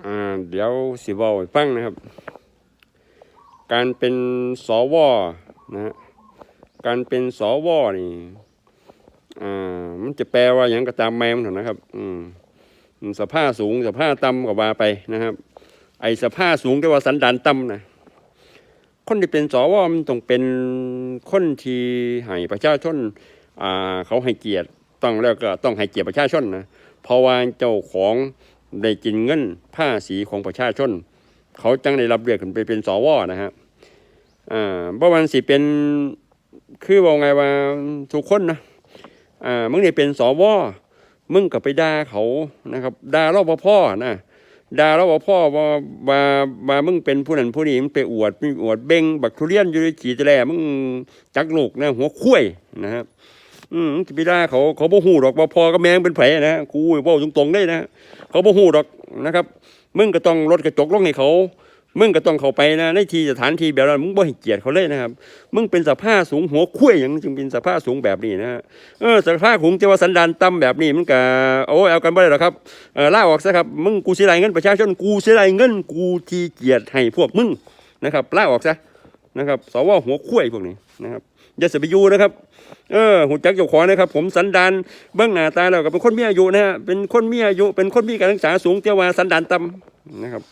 อ่าเดี๋ยวสิบอาให้ฟังนะครับ การเป็นสวนะฮะการเป็นสวนี่อ่ามันจะแปลว่าอย่างก็ตามแมมเถอะนะครับ อืมสภาพสูงสภาพต่ำก็ว่าไปนะครับ ไอ้สภาพสูงแต่ว่าสันดานต่ำนะคนที่เป็นสวมันต้องเป็นคนที่ให้ประชาชนอ่าเขาให้เกียรติต้องแล้วก็ต้องให้เกียรติประชาชนนะเพราะว่าเจ้าของ ได้กินเงินภาษีของประชาชน เขาจังได้รับเลือกขึ้นไปเป็นสวนะฮะอ่าเพราะวันสิเป็นคือว่าไงว่าทุกคนนะอ่ามึงได้เป็นสวมึงก็ไปด่าเขานะครับด่ารปภนะด่ารปภว่าว่าว่ามึงเป็นผู้นั้นผู้นี้มึงไปอวดมึงอวดเบ่งบักทุเรียนอยู่ในขีดแลมึงจักลูกนะหัวคุ้ยนะครับ อืมมึงจะไปด่าเขาเขาบ่ฮู้ดอกว่าพ่อกับแมงเป็นไผลนะกูว้าตรงๆได้นะเขาบ่ฮู้ดอกนะครับ มึงก็ต้องลดกระจกลงให้เขา มึงก็ต้องเข้าไปนะในที่สถานที่แบบนั้นมึงบ่ให้เกียรติเขาเลยนะครับ มึงเป็นสภาพสูงหัวคุ้ยอย่างจึงเป็นสภาพสูงแบบนี้นะเออสภาพสูงแต่ว่าสันดานต่ำแบบนี้มันก็โอ้เอากันบ่ได้หรอกครับเออลาออกซะครับมึงกูเสิไล่เงินประชาชนกูเสิไล่เงินกูที่เกียรติให้พวกมึงนะครับล่าออกซะ นะครับสวหัวคุ้ยพวกนี้นะครับอย่าเสยไปอยู่นะครับเออหูจักเจ้าขอนะครับ ผมสันดานเบื้องหน้าตาแล้วก็เป็นคนมีอายุนะฮะเป็นคนมีอายุเป็นคนมีการศึกษาสูงเตียววาสันดานต่ำนะครับ